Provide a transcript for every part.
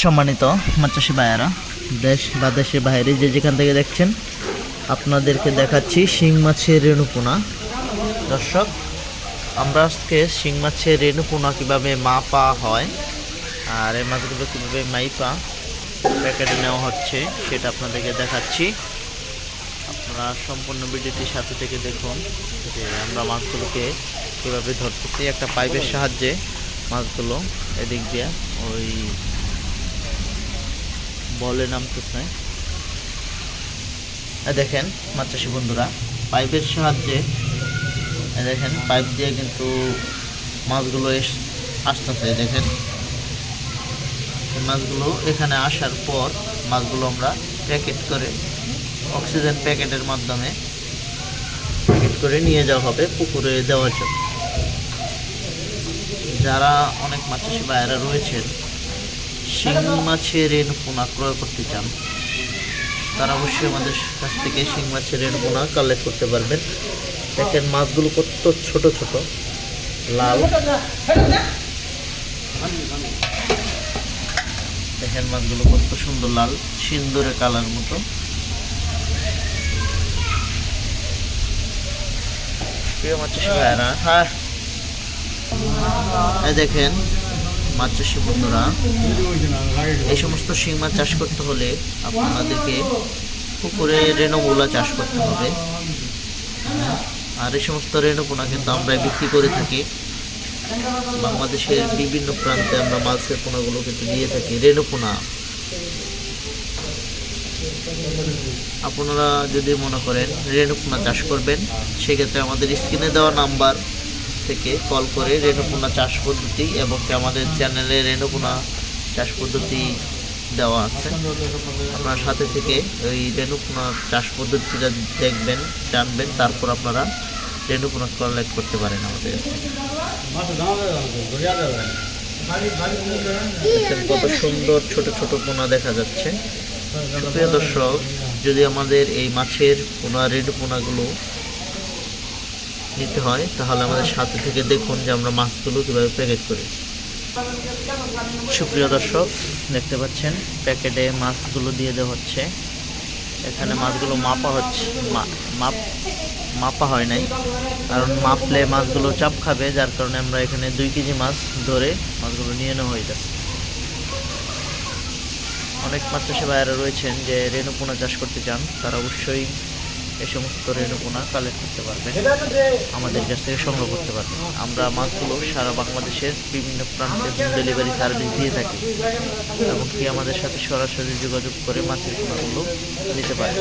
সম্মানিত মাচাষি ভাইয়ারা, দেশ বা দেশের বাইরে যে যেখান থেকে দেখছেন, আপনাদেরকে দেখাচ্ছি শিং মাছের রেণুপোনা। দর্শক, আমরা আজকে শিং মাছের রেণুপোনা কীভাবে মাপা হয় আর এই মাছগুলো কীভাবে মাইপা প্যাকেটে নেওয়া হচ্ছে, সেটা আপনাদেরকে দেখাচ্ছি। আপনারা সম্পূর্ণ ভিডিওটির সাথে থেকে দেখুন যে আমরা মাছগুলোকে কীভাবে ধরতেছি। একটা পাইপের সাহায্যে মাছগুলো এদিক দিয়ে ওই বলে নামতেছে। দেখেন, মাছ চাষি বন্ধুরা, পাইপের সাহায্যে দেখেন, পাইপ দিয়ে কিন্তু মাছগুলো এস, আসতেছে, দেখেন। মাছগুলো এখানে আসার পর মাছগুলো আমরা প্যাকেট করে অক্সিজেন প্যাকেটের মাধ্যমে প্যাকেট করে নিয়ে যাওয়া হবে পুকুরে দেওয়ার জন্য। যারা অনেক মাছ চাষি ভাইয়েরা রয়েছেন, শিং মাছের রেণু পোনা ক্রয় করতে চান, তারা অবশ্যই আমাদের কাছ থেকে শিং মাছের রেণু পোনা কালেক্ট করতে পারবেন। দেখেন মাছগুলো কত ছোট ছোট, লাল। দেখেন মাছগুলো কত সুন্দর লাল সিন্দুরে কালার মতো প্রিয় মাছ চাষি ভাইয়েরা হ্যাঁ এই দেখেন মাছ চাষি বন্ধুরা, এই সমস্ত শিং মাছ চাষ করতে হলে আপনাদেরকে পুকুরে রেণুগুলা চাষ করতে হবে। আর এই সমস্ত রেণুপোনা কিন্তু আমরা বিক্রি করে থাকি। বাংলাদেশের বিভিন্ন প্রান্তে আমরা মাছের পোনাগুলো কিন্তু দিয়ে থাকি রেণুপোনা আপনারা যদি মনে করেন রেণুপোনা চাষ করবেন, সেক্ষেত্রে আমাদের স্ক্রিনে দেওয়া নাম্বার থেকে কল করে রেণুপোনা চাষ পদ্ধতি এবং আমাদের চ্যানেলে রেণুপোনা চাষ পদ্ধতি দেওয়া আছে। আপনার সাথে থেকে ওই রেণুপোনা চাষ পদ্ধতিটা দেখবেন, জানবেন, তারপর আপনারা রেণুপোনা কলেক্ট করতে পারেন আমাদের। কত সুন্দর ছোট ছোট পোনা দেখা যাচ্ছে। প্রিয় দর্শক, যদি আমাদের এই মাছের পোনা, রেড পোনাগুলো নিতে হয়, তাহলে আমাদের সাথে থেকে দেখুন যে আমরা মাছগুলো কীভাবে প্যাকেট করি। সুপ্রিয় দর্শক, দেখতে পাচ্ছেন প্যাকেটে মাছগুলো দিয়ে দেওয়া হচ্ছে। এখানে মাছগুলো মাপা হচ্ছে মাপ, মাপা হয় নাই। কারণ মাপলে মাছগুলো চাপ খাবে, যার কারণে আমরা এখানে দুই কেজি মাছ ধরে মাছগুলো নিয়ে নেওয়া হয়ে যাচ্ছে অনেক চাষি ভাইয়েরা রয়েছেন যে রেণুপোনা চাষ করতে চান, তারা অবশ্যই এ সমস্ত রেণুপোনা কালেক্ট করতে পারবেন, আমাদের কাছ থেকে সংগ্রহ করতে পারবেন। আমরা মাছগুলো সারা বাংলাদেশের বিভিন্ন প্রান্তে হোম ডেলিভারি সার্ভিস দিয়ে থাকি, এমনকি আমাদের সাথে সরাসরি যোগাযোগ করে মাছের পোনাগুলো নিতে পারে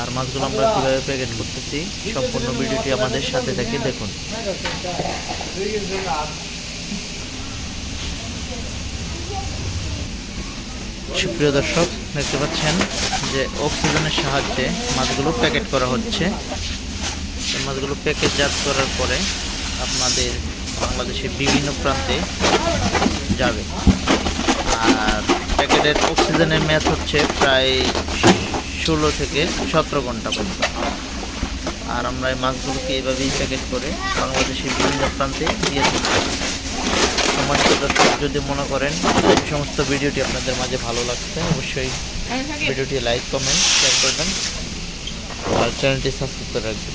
আর মাছগুলো আমরা কীভাবে প্যাকেট করতেছি, সম্পূর্ণ ভিডিওটি আমাদের সাথে থেকে দেখুন। সুপ্রিয় দর্শক, দেখতে পাচ্ছেন যে অক্সিজেনের সাহায্যে মাছগুলো প্যাকেট করা হচ্ছে। মাছগুলো প্যাকেটজাত করার পরে আপনাদের বাংলাদেশের বিভিন্ন প্রান্তে যাবে। আর প্যাকেটের অক্সিজেনের মেয়াদ হচ্ছে প্রায় ষোলো থেকে সতেরো ঘণ্টা পর্যন্ত। আর আমরা এই মাছগুলোকে এইভাবেই প্যাকেট করে বাংলাদেশের বিভিন্ন প্রান্তে দিয়ে থাকি সম্মানিত দর্শক যদি মনে করেন এই সমস্ত ভিডিওটি আপনাদের মাঝে ভালো লাগছে অবশ্যই ভিডিওটি লাইক কমেন্ট শেয়ার করবেন। আর চ্যানেলটি সাবস্ক্রাইব করে রাখবেন।